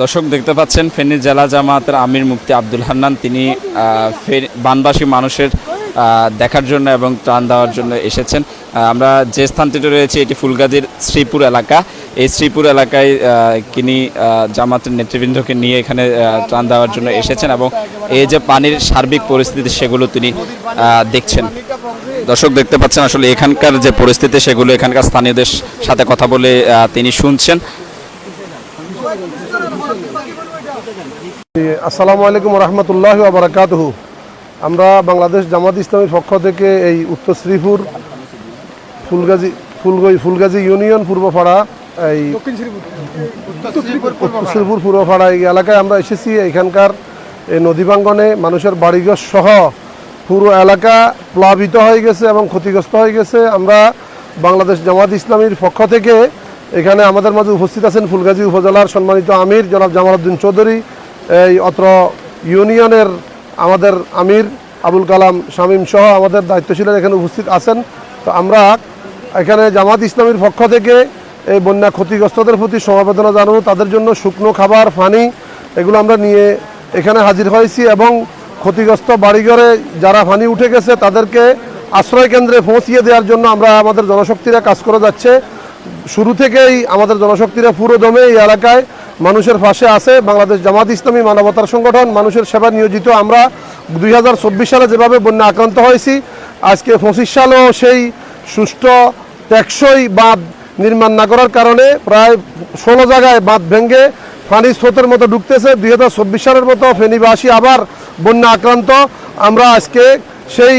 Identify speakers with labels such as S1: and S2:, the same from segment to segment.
S1: দর্শক, দেখতে পাচ্ছেন, ফেনী জেলা জামাতের আমির মুক্তি আব্দুল হান্নান, তিনি বানবাসী মানুষের দেখার জন্য এবং ত্রাণ দেওয়ার জন্য এসেছেন। আমরা যে স্থানটিতে রয়েছে, এটি ফুলগাজীর শ্রীপুর এলাকা। এই শ্রীপুর এলাকায় তিনি জামাতের নেতৃবৃন্দকে নিয়ে এখানে ত্রাণ দেওয়ার জন্য এসেছেন এবং এই যে পানির সার্বিক পরিস্থিতি, সেগুলো তিনি দেখছেন। দর্শক, দেখতে পাচ্ছেন, আসলে এখানকার যে পরিস্থিতি, সেগুলো এখানকার স্থানীয়দের সাথে কথা বলে তিনি শুনছেন।
S2: আসসালামু আলাইকুম রহমতুল্লাহ বারাকাতহু আমরা বাংলাদেশ জামাত ইসলামীর পক্ষ থেকে এই উত্তর শ্রীপুর ফুলগাজী ফুলগই ফুলগাজী ইউনিয়ন পূর্বপাড়া এই উত্তর শ্রীপুর পূর্বপাড়া। এই এলাকায় আমরা এসেছি। এখানকার এই নদী প্রাঙ্গনে মানুষের বাড়িঘর সহ পুরো এলাকা প্লাবিত হয়ে গেছে এবং ক্ষতিগ্রস্ত হয়ে গেছে। আমরা বাংলাদেশ জামাত ইসলামীর পক্ষ থেকে এখানে আমাদের মাঝে উপস্থিত আছেন ফুলগাজী উপজেলার সম্মানিত আমির জনাব জামালউদ্দিন চৌধুরী, এই অত্র ইউনিয়নের আমাদের আমির আবুল কালাম শামীম সহ আমাদের দায়িত্বশীলের এখানে উপস্থিত আছেন। তো আমরা এখানে জামাত ইসলামীর পক্ষ থেকে এই বন্যা ক্ষতিগ্রস্তদের প্রতি সমবেদনা জানাব, তাদের জন্য শুকনো খাবার, পানি, এগুলো আমরা নিয়ে এখানে হাজির হয়েছি এবং ক্ষতিগ্রস্ত বাড়িঘরে যারা পানি উঠে গেছে তাদেরকে আশ্রয় কেন্দ্রে পৌঁছিয়ে দেওয়ার জন্য আমরা আমাদের জনশক্তিরা কাজ করে যাচ্ছে। শুরু থেকেই আমাদের জনশক্তিরা পুরো দমে এই এলাকায় মানুষের পাশে আছে। বাংলাদেশ জামাত ইসলামী মানবতার সংগঠন, মানুষের সেবা নিয়োজিত। আমরা দুই হাজার চব্বিশ সালে যেভাবে বন্যা আক্রান্ত হয়েছি, আজকে পঁচিশ সালেও সেই সুষ্ঠু টেকসই বাঁধ নির্মাণ না করার কারণে প্রায় ষোলো জায়গায় বাঁধ ভেঙে পানি স্রোতের মতো ঢুকতেছে দুই হাজার চব্বিশ সালের মতো ফেনীবাসী আবার বন্যা আক্রান্ত। আমরা আজকে সেই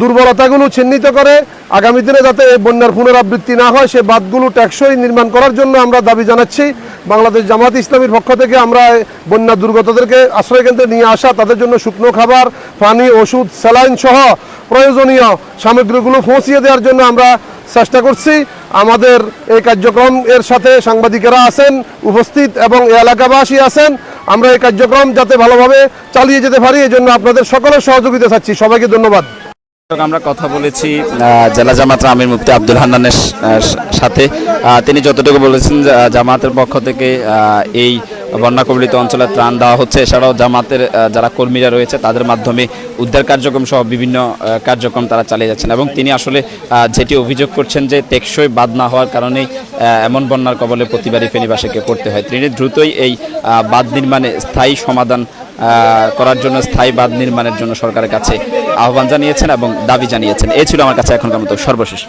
S2: দুর্বলতাগুলো চিহ্নিত করে আগামী দিনে যাতে বন্যার পুনরাবৃত্তি না হয়, সে বাঁধগুলো টেকসই নির্মাণ করার জন্য আমরা দাবি জানাচ্ছি। বাংলাদেশ জামাত ইসলামীর পক্ষ থেকে আমরা বন্যা দুর্গতদেরকে আশ্রয় কেন্দ্রে নিয়ে আসা, তাদের জন্য শুকনো খাবার, পানি, ওষুধ, স্যালাইন সহ প্রয়োজনীয় সামগ্রীগুলো পৌঁছিয়ে দেওয়ার জন্য আমরা চেষ্টা করছি। আমাদের এই কার্যক্রম এর সাথে সাংবাদিকেরা আছেন, উপস্থিত এবং এলাকাবাসী আছেন। আমরা এই কার্যক্রম যাতে ভালোভাবে চালিয়ে যেতে পারি এই জন্য আপনাদের সকলের সহযোগিতা চাচ্ছি। সবাইকে ধন্যবাদ।
S1: আমরা কথা বলেছি জেলা জামাত আমির মুফতি আব্দুল হান্নানের সাথে। তিনি যতটুকু বলেছেন জামাতের পক্ষ থেকে এই বন্যা কবলিত অঞ্চলে ত্রাণ দেওয়া হচ্ছে। এছাড়াও জামাতের যারা কর্মীরা রয়েছে, তাদের মাধ্যমে উদ্ধার কার্যক্রম সহ বিভিন্ন কার্যক্রম তারা চালিয়ে যাচ্ছেন এবং তিনি আসলে যেটি অভিযোগ করছেন যে টেকসই বাদ না হওয়ার কারণেই এমন বন্যার কবলে প্রতিবারই ফেনীবাসীকে পড়তে হয়। তিনি দ্রুতই এই বাঁধ নির্মাণে স্থায়ী সমাধান করার জন্য স্থায়ী বাঁধ নির্মাণের জন্য সরকারের কাছে আহ্বান জানিয়েছেন এবং দাবি জানিয়েছেন। এই ছিল আমার কাছে এখনকার মতো সর্বশেষ।